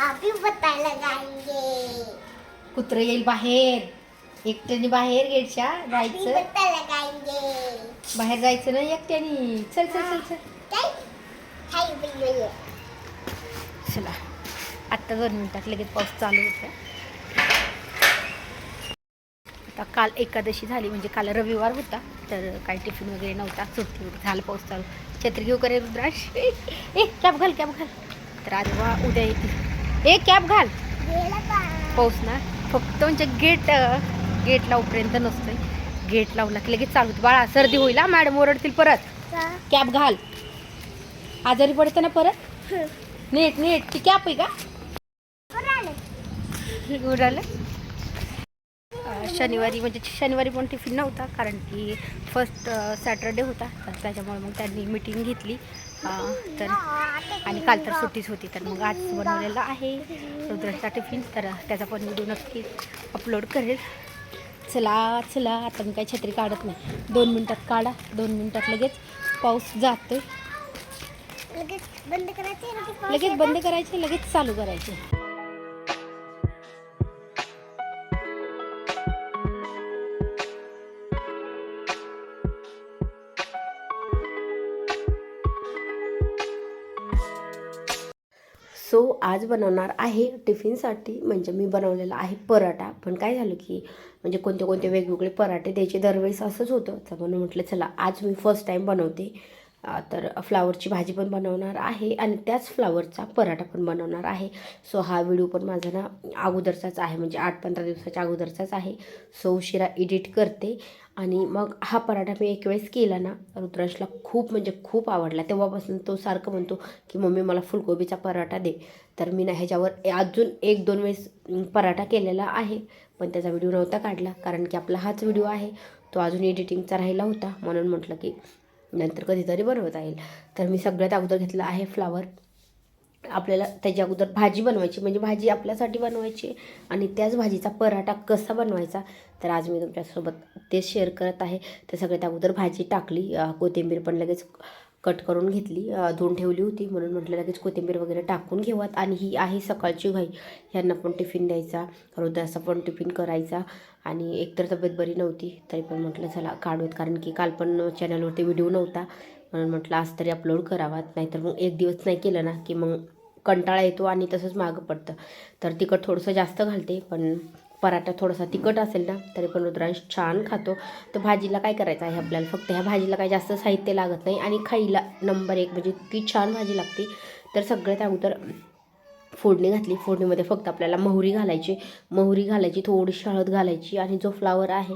अभी पता लगाएंगे कुत्र येईल बाहेर. एकट्याने बाहेर गेटच्या अभी जायचं. बाहेर जायचं ना एकट्याने. चल चल चल चल. काय हाय बोलूया चला. आत्ता दोन मिनिटात लगेच पाऊस चालू होता आता काल एकादशी झाली म्हणजे काल रविवार होता तर काही टिफिन वगैरे नव्हता सुट्टी होती झालं पाऊस चालू. छत्री घेऊ करे रुद्राश ए कॅब घाल कॅब घाल तर आज वा उद्या येते. ए कॅब घाल. पाऊस ना. फक्त म्हणजे गेट गेट लावपर्यंत नसतोय. गेट लावला की लगेच चालू बाळा सर्दी होईल मॅडम ओरडतील परत. का? कॅब घाल. आजारी पडते ना परत? नीट नीट. ती कॅप आहे का? उडालं शनिवारी म्हणजे शनिवारी पण टिफिन नव्हता कारण की फर्स्ट सॅटरडे होता तर त्याच्यामुळे मग त्यांनी मिटिंग घेतली. तर आणि काल तर सुट्टीच होती तर मग आज बनवलेला आहे रुद्राचा टिफिन तर त्याचा पण व्हिडिओ नक्की अपलोड करेल. चला चला आता मी काही छत्री काढत नाही. दोन मिनटात काढा दोन मिनटात लगेच पाऊस जातोय. लगेच बंद करायचे लगेच. बंद करायचे लगेच चालू करायचे. सो आज बनवणार आहे टिफिनसाठी म्हणजे मी बनवलेला आहे पराठा. पण काय झालं की म्हणजे कोणते कोणते वेगवेगळे पराठे द्यायचे दरवेळेस असंच होतं. तर म्हणून म्हटलं चला आज मी फर्स्ट टाईम बनवते. तर फ्लावरची भाजी पण बनवणार आहे आणि त्याच फ्लावरचा पराठा पण बनवणार आहे. सो हा व्हिडिओ पण माझा ना अगोदरचाच आहे. म्हणजे आठ पंधरा दिवसाच्या अगोदरचाच आहे. सो उशिरा एडिट करते. आणि मग हा पराठा मी एक वेळेस केला ना रुद्रांशला खूप म्हणजे खूप आवडला. तेव्हापासून तो सारखं म्हणतो की मम्मी मला फुलकोबीचा पराठा दे. तर मी ना ह्याच्यावर अजून एक दोन वेळेस पराठा केलेला आहे. पण त्याचा व्हिडिओ नव्हता काढला कारण की आपला हाच व्हिडिओ आहे. तो अजून एडिटिंगचा राहिला होता. म्हणून म्हटलं की नंतर कधीतरी बनवता येईल. तर मी सगळ्यात अगोदर घेतलं आहे फ्लावर आपल्याला त्याच्या अगोदर भाजी बनवायची म्हणजे भाजी आपल्यासाठी बनवायची आणि त्याच भाजीचा पराठा कसा बनवायचा तर आज मी तुमच्यासोबत ते शेअर करत आहे. तर सगळ्यात अगोदर भाजी टाकली कोथिंबीर पण लगेच कट करून घेतली धुऊन धुवून ठेवली होती. म्हणून म्हटलं लगेच कोथिंबीर वगैरे टाकून घेऊयात. आणि ही आहे सकाळची घाई. ह्यांना पण टिफिन द्यायचा. हृदयाचा पण टिफिन करायचा. आणि एकतर तब्येत बरी नव्हती तरी पण म्हटलं चला काढूयात. कारण की काल पण चॅनलवरती व्हिडिओ नव्हता. म्हणून म्हटलं आज तरी अपलोड करावात. नाहीतर मग एक दिवस नाही केलं ना की मग कंटाळा येतो आणि तसंच मागं पडतं. तर तिखट थोडंसं जास्त घालते पण पराठा थोडासा तिखट असेल ना तरी पण रुद्रांश छान खातो. तर भाजीला काय करायचं आहे आपल्याला? फक्त ह्या भाजीला काही जास्त साहित्य लागत नाही आणि खाईला नंबर एक म्हणजे इतकी छान भाजी लागते. तर सगळ्यात अगोदर फोडणी घातली. फोडणीमध्ये फक्त आपल्याला मोहरी घालायची. मोहरी घालायची थोडीशी हळद घालायची आणि जो फ्लावर आहे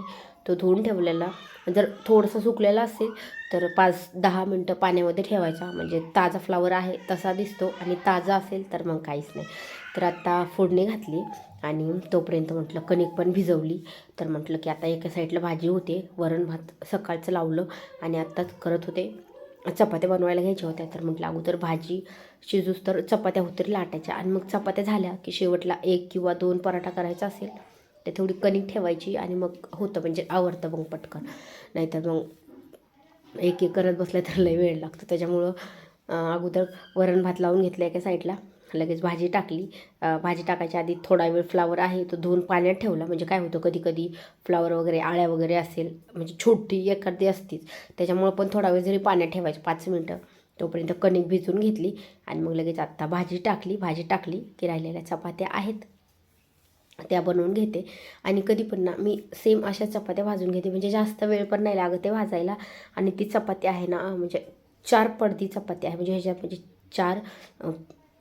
तो धुवून ठेवलेला. जर थोडंसं सुकलेला असेल तर पाच दहा मिनटं पाण्यामध्ये ठेवायचा. म्हणजे ताजा फ्लावर आहे तसा दिसतो आणि ताजा असेल तर मग काहीच नाही. तर आता फोडणी घातली. आणि तोपर्यंत म्हटलं कणिक पण भिजवली. तर म्हटलं की आता एका साईडला भाजी होते वरण भात सकाळचं लावलं आणि आत्ताच करत होते. चपात्या बनवायला घ्यायच्या होत्या. तर म्हटलं अगोदर भाजी शिजूस तर चपात्या होतरी लाटायच्या. आणि मग चपात्या झाल्या की शेवटला एक किंवा दोन पराठा करायचा असेल ते थोडी कणिक ठेवायची आणि मग होतं म्हणजे आवडतं मग पटकन. नाहीतर मग एक एक करत बसल्या तर लई वेळ लागतो. त्याच्यामुळं अगोदर वरण भात लावून घेतलं एका साईडला. लगेच भाजी टाकली. भाजी टाकायच्या आधी थोडा वेळ फ्लावर आहे तो धुवून पाण्यात ठेवला. म्हणजे काय होतं कधी कधी फ्लावर वगैरे आळ्या वगैरे असेल म्हणजे छोटी एखादी असतीच त्याच्यामुळं पण थोडा वेळ जरी पाण्यात ठेवायचं पाच मिनटं तोपर्यंत कणिक भिजून घेतली आणि मग लगेच आत्ता भाजी टाकली. भाजी टाकली की राहिलेल्या चपात्या आहेत. त्या बनवून घेते. आणि कधी पण ना मी सेम अशा चपात्या भाजून घेते. म्हणजे जास्त वेळ पण नाही लागत ते भाजायला. आणि ती चपाती आहे ना म्हणजे चार पडदी चपाती आहे. म्हणजे ह्याच्यात म्हणजे चार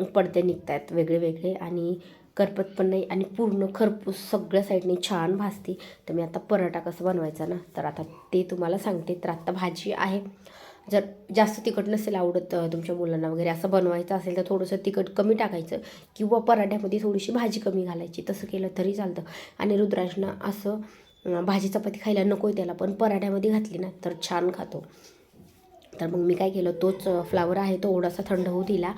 पडदे निघत आहेत वेगळे वेगळे आणि करपत पण नाही आणि पूर्ण खरपूस सगळ्या साईडने छान भाजते. तर मी आता पराठा कसं बनवायचा ना तर आता ते तुम्हाला सांगते. तर आत्ता भाजी आहे. जर जास्त तिखट नसेल आवडत तुमच्या मुलांना वगैरे असं बनवायचं असेल तर थोडंसं तिखट कमी टाकायचं किंवा पराठ्यामध्ये थोडीशी भाजी कमी घालायची तसं केलं तरी चालतं. आणि रुद्राजना असं भाजी चपाती खायला नको आहे त्याला पण पराठ्यामध्ये घातली ना तर छान खातो. तर मग मी काय केलं तोच फ्लावर आहे तो थोडासा थंड होऊ दिला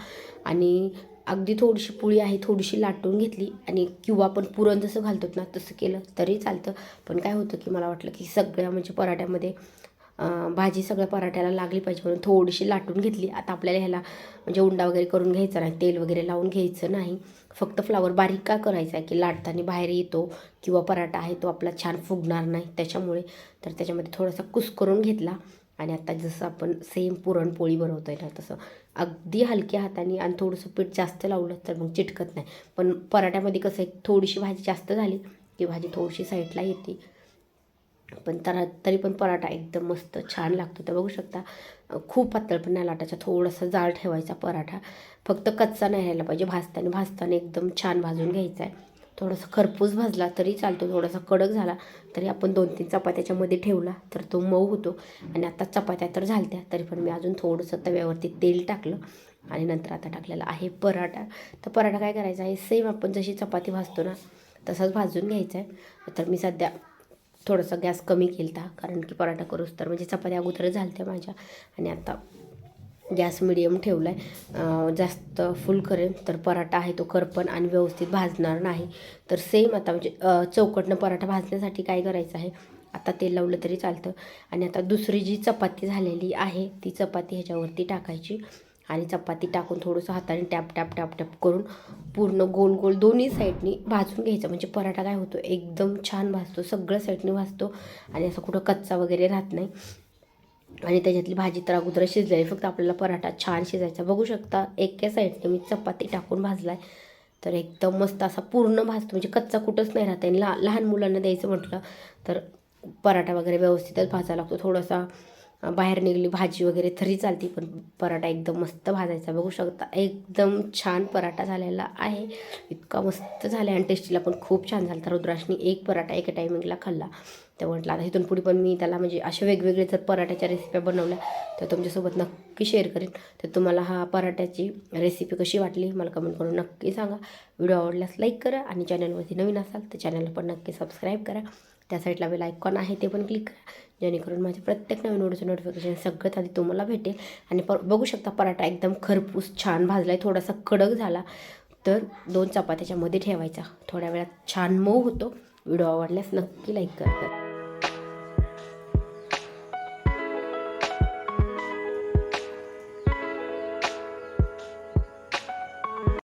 आणि अगदी थोडीशी पोळी आहे थोडीशी लाटून घेतली आणि किंवा आपण पुरण जसं घालतो ना तसं केलं तरी चालतं. पण काय होतं की मला वाटलं की सगळ्या म्हणजे पराठ्यामध्ये भाजी सगळ्या पराठ्याला लागली पाहिजे म्हणून थोडीशी लाटून घेतली. आता आपल्याला ह्याला म्हणजे उंडा वगैरे करून घ्यायचा नाही तेल वगैरे लावून घ्यायचं नाही. फक्त फ्लावर बारीक का करायचा आहे की लाटताना बाहेर येतो किंवा पराठा आहे तो आपला छान फुगणार नाही त्याच्यामुळे. तर त्याच्यामध्ये थोडासा कुस करून घेतला. आणि आता जसं आपण सेम पुरणपोळी बनवतो आहे ना तसं अगदी हलक्या हाताने आणि थोडंसं पीठ जास्त लावलं तर मग चिटकत नाही. पण पराठ्यामध्ये कसं आहे थोडीशी भाजी जास्त झाली की भाजी थोडीशी साईडला येते. पण तर तरी पण पराठा एकदम मस्त छान लागतो. तर बघू शकता खूप पातळ पण नाही लाटायचा थोडासा जाळ ठेवायचा पराठा. फक्त कच्चा नाही राहिला पाहिजे भाजताना भाजताना एकदम छान भाजून घ्यायचा आहे. थोडंसं खरपूस भाजला तरी चालतो थोडासा कडक झाला तरी आपण दोन तीन चपात्याच्यामध्ये ठेवला तर तो मऊ होतो. आणि आता चपात्या तर झालत्या तरी पण मी अजून थोडंसं तव्यावरती तेल टाकलं आणि नंतर आता टाकलेला आहे पराठा. तर पराठा काय करायचा आहे सेम आपण जशी चपाती भाजतो ना तसाच भाजून घ्यायचा आहे. तर मी सध्या थोडासा गॅस कमी केला कारण की पराठा करूच तर म्हणजे चपात्या अगोदरच झालत्या माझ्या. आणि आता गॅस मिडियम ठेवला आहे जास्त फुल करेन तर पराठा आहे तो करपण आणि व्यवस्थित भाजणार नाही. तर सेम आता म्हणजे चौकटनं पराठा भाजण्यासाठी काय करायचं आहे? आता तेल लावलं तरी चालतं. आणि आता दुसरी जी चपाती झालेली आहे ती चपाती ह्याच्यावरती टाकायची. आणि चपाती टाकून थोडंसं हाताने टॅप टॅप टॅप टॅप करून पूर्ण गोल गोल दोन्ही साईडनी भाजून घ्यायचं. म्हणजे पराठा काय होतो एकदम छान भाजतो. सगळं साईडनी भाजतो. आणि असं कुठं कच्चा वगैरे राहत नाही. आणि त्याच्यातली भाजी तर अगोदर शिजलेली फक्त आपल्याला पराठा छान शिजायचा. बघू शकता एका साईडने मी चपाती टाकून भाजला आहे तर एकदम मस्त असा पूर्ण भाजतो म्हणजे कच्चा कुठंच नाही राहत. आणि ला लहान मुलांना द्यायचं म्हटलं तर पराठा वगैरे व्यवस्थितच भाजायला लागतो. थोडासा बाहेर निघली भाजी वगैरे तरी चालते पण पराठा एकदम मस्त भाजायचा. बघू शकता एकदम छान पराठा झालेला आहे. इतका मस्त झाला आणि टेस्टीला पण खूप छान झाला तर रुद्राशनी एक पराठा एका टायमिंगला खाल्ला. तर म्हटलं आता इथून पुढे पण मी त्याला म्हणजे असे वेगवेगळे जर पराठ्याच्या रेसिप्या बनवल्या तर तुमच्यासोबत नक्की शेअर करेन. तर तुम्हाला हा पराठ्याची रेसिपी कशी वाटली मला कमेंट करून नक्की सांगा. व्हिडिओ आवडल्यास लाईक करा आणि चॅनलवरती नवीन असाल तर चॅनलला पण नक्की सबस्क्राईब करा. त्या साईडला बेल आयकॉन आहे ते पण क्लिक करा. जेणेकरून माझे प्रत्येक नवीन व्हिडिओचं नोटिफिकेशन सगळ्यात आधी तुम्हाला भेटेल. आणि प बघू शकता पराठा एकदम खरपूस छान भाजला आहे थोडासा कडक झाला तर दोन चपात्याच्यामध्ये ठेवायचा. थोड्या वेळात छान मऊ होतो. व्हिडिओ आवडल्यास नक्की लाईक करा.